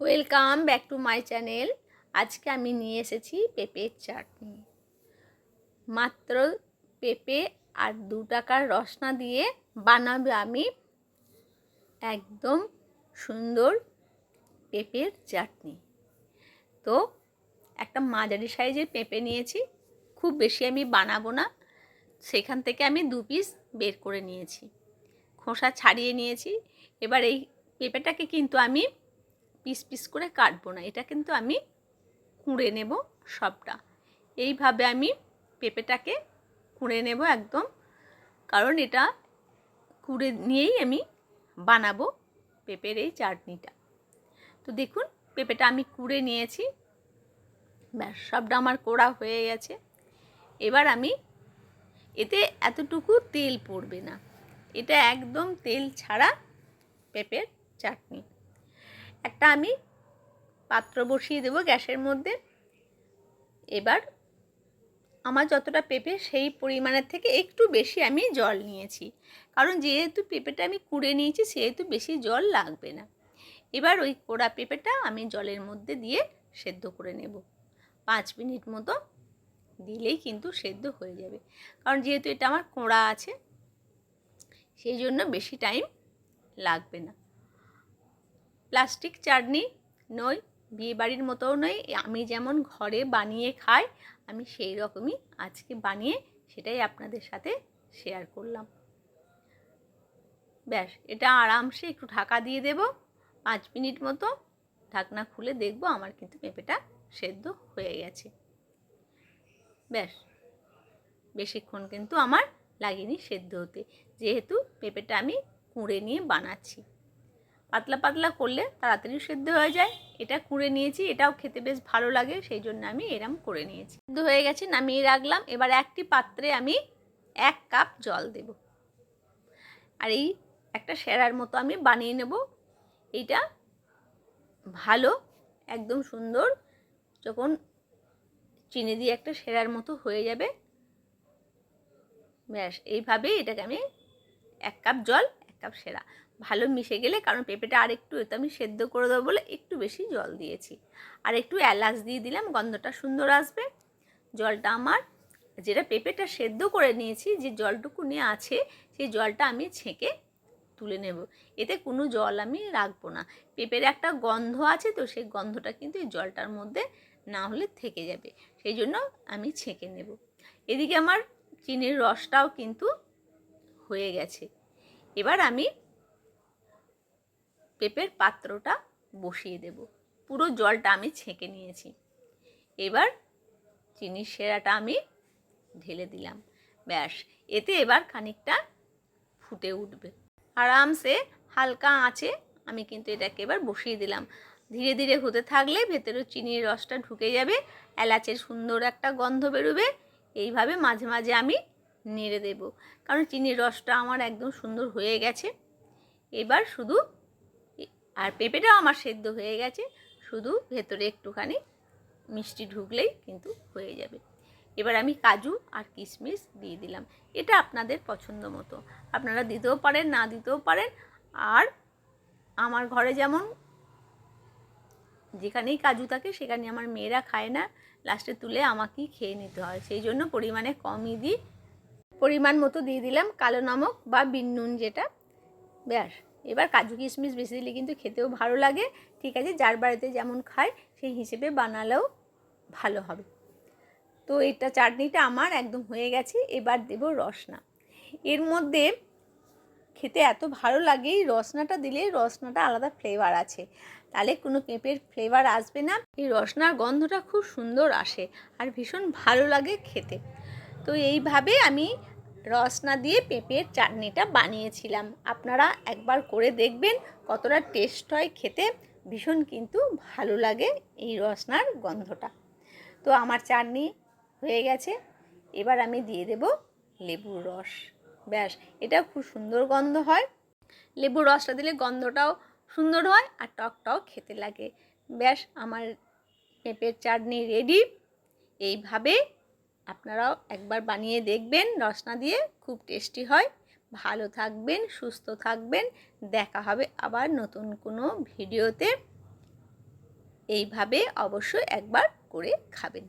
Welcome back to my channel আজকে আমি নিয়ে এসেছি পেঁপের চাটনি। মাত্র পেঁপে আর দু টাকার রসনা দিয়ে বানাবে আমি একদম সুন্দর পেঁপের চাটনি। তো একটা মাঝারি সাইজের পেঁপে নিয়েছি, খুব বেশি আমি বানাবো না। সেখান থেকে আমি দু পিস বের করে নিয়েছি। খোসা ছাড়িয়ে নিয়েছি। এবার এই পেঁপেটাকে কিন্তু আমি পিস পিস করে কাটবো না। এটা কিন্তু আমি কুঁড়ে নেব সবটা। এইভাবে আমি পেঁপেটাকে কুঁড়ে নেব একদম। কারণ এটা কুড়ে নিয়েই আমি বানাবো পেঁপের এই চাটনিটা। তো দেখুন, পেঁপেটা আমি কুড়ে নিয়েছি। ব্যাস, সবটা আমার কোড়া হয়ে গেছে। এবার আমি এতে এতটুকু তেল পড়বে না। এটা একদম তেল ছাড়া পেঁপের চাটনি। একটা আমি পাত্র বসিয়ে দেবো গ্যাসের মধ্যে। এবার আমার যতটা পেঁপে সেই পরিমাণের থেকে একটু বেশি আমি জল নিয়েছি। কারণ যেহেতু পেঁপেটা আমি কুড়ে নিয়েছি, সেহেতু বেশি জল লাগবে না। এবার ওই কোড়া পেঁপেটা আমি জলের মধ্যে দিয়ে সেদ্ধ করে নেব। পাঁচ মিনিট মতো দিলেই কিন্তু সেদ্ধ হয়ে যাবে। কারণ যেহেতু এটা আমার কোড়া আছে, সেই জন্য বেশি টাইম লাগবে না। প্লাস্টিক চাটনি নই বিয়ে বাড়ির মতোও নয়, আমি যেমন ঘরে বানিয়ে খাই, আমি সেই রকমই আজকে বানিয়ে সেটাই আপনাদের সাথে শেয়ার করলাম। ব্যাস, এটা আরামসে একটু ঢাকা দিয়ে দেব, পাঁচ মিনিট মতো ঢাকনা খুলে দেখব আমার কিন্তু পেঁপেটা সেদ্ধ হয়ে গেছে। ব্যাস, বেশিক্ষণ কিন্তু আমার লাগেনি সেদ্ধ হতে, যেহেতু পেঁপেটা আমি কুঁড়ে নিয়ে বানাচ্ছি। পাতলা পাতলা করলে তাড়াতাড়ি সেদ্ধ হয়ে যায়। এটা কুড়ে নিয়েছি, এটাও খেতে বেশ ভালো লাগে, সেই জন্য আমি এরম করে নিয়েছি। সেদ্ধ হয়ে গেছে, নামিয়ে রাখলাম। এবার একটি পাত্রে আমি এক কাপ জল দেব। আর এই একটা সেরার মতো আমি বানিয়ে নেব। এইটা ভালো, একদম সুন্দর, যখন চিনি দিয়ে একটা সেরার মতো হয়ে যাবে। ব্যাস এইভাবে এটাকে আমি এক কাপ জল, এক কাপ সেরা। ভালো মিশে গেলে কারণ পেঁপেটা আর একটু আমি সেদ্ধ করে দেবো বলে একটু বেশি জল দিয়েছি। আর একটু এলাচ দিয়ে দিলাম, গন্ধটা সুন্দর আসবে। জলটা আমার যেটা পেঁপেটা সেদ্ধ করে নিয়েছি, যে জলটুকু নিয়ে আছে, সেই জলটা আমি ছেঁকে তুলে নেব। এতে কোনো জল আমি রাখব না। পেঁপের একটা গন্ধ আছে তো সেই গন্ধটা কিন্তু এই জলটার মধ্যে না হলে থেকে যাবে। সেই জন্য আমি ছেঁকে নেব। এদিকে আমার চিনির রসটাও কিন্তু হয়ে গেছে। এবার আমি পেঁপের পাত্রটা বসিয়ে দেব। পুরো জলটা আমি ছেঁকে নিয়েছি। এবার চিনির সেরাটা আমি ঢেলে দিলাম। ব্যাস, এতে এবার খানিকটা ফুটে উঠবে। আরামসে হালকা আঁচে আমি কিন্তু এটাকে এবার বসিয়ে দিলাম। ধীরে ধীরে হতে থাকলে ভেতরে চিনির রসটা ঢুকে যাবে, এলাচের সুন্দর একটা গন্ধ বেরোবে। এইভাবে মাঝে মাঝে আমি নেড়ে দেব। কারণ চিনির রসটা আমার একদম সুন্দর হয়ে গেছে। এবার শুধু আর পেঁপেটাও আমার সেদ্ধ হয়ে গেছে। শুধু ভেতরে একটুখানি মিষ্টি ঢুকলেই কিন্তু হয়ে যাবে। এবার আমি কাজু আর কিশমিশ দিয়ে দিলাম। এটা আপনাদের পছন্দ মতো। আপনারা দিতেও পারেন, না দিতেও পারেন। আর আমার ঘরে যেমন যেখানেই কাজু থাকে, সেখানে আমার মেয়েরা খায় না। লাস্টে তুলে আমাকেই খেয়ে নিতে হয়। সেই জন্য পরিমাণে কমই দিই। পরিমাণ মতো দিয়ে দিলাম। কালো নমক বা বিন নুন যেটা। ব্যাস। এবার কাজু কিশমিশ বেশি দিলে কিন্তু খেতেও ভালো লাগে। ঠিক আছে, যার বাড়িতে যেমন খায়, সেই হিসেবে বানালেও ভালো হবে। তো এটা চাটনিটা আমার একদম হয়ে গেছে, এবার দেব রসনা। এর মধ্যে খেতে এত ভালো লাগে রসনাটা দিলে রসনাটা আলাদা ফ্লেভার আছে। তাহলে কোনো পেঁপের ফ্লেভার আসবে না, এই রসনার গন্ধটা খুব সুন্দর আসে আর ভীষণ ভালো লাগে খেতে। তো এইভাবে আমি রসনা দিয়ে পেঁপের চাটনিটা বানিয়েছিলাম। আপনারা একবার করে দেখবেন কতটা টেস্ট হয় খেতে। ভীষণ কিন্তু ভালো লাগে এই রসনার গন্ধটা। তো আমার চাটনি হয়ে গেছে। এবার আমি দিয়ে দেব লেবুর রস। ব্যাস, এটা খুব সুন্দর গন্ধ হয়। লেবুর রসটা দিলে গন্ধটাও সুন্দর হয় আর টকটাও খেতে লাগে। ব্যাস, আমার পেঁপের চাটনি রেডি এইভাবে আপনারাও একবার বানিয়ে দেখবেন, রসনা দিয়ে খুব টেস্টি হয়। ভালো থাকবেন, সুস্থ থাকবেন। দেখা হবে আবার নতুন কোনো ভিডিওতে। এইভাবে অবশ্যই একবার করে খাবেন।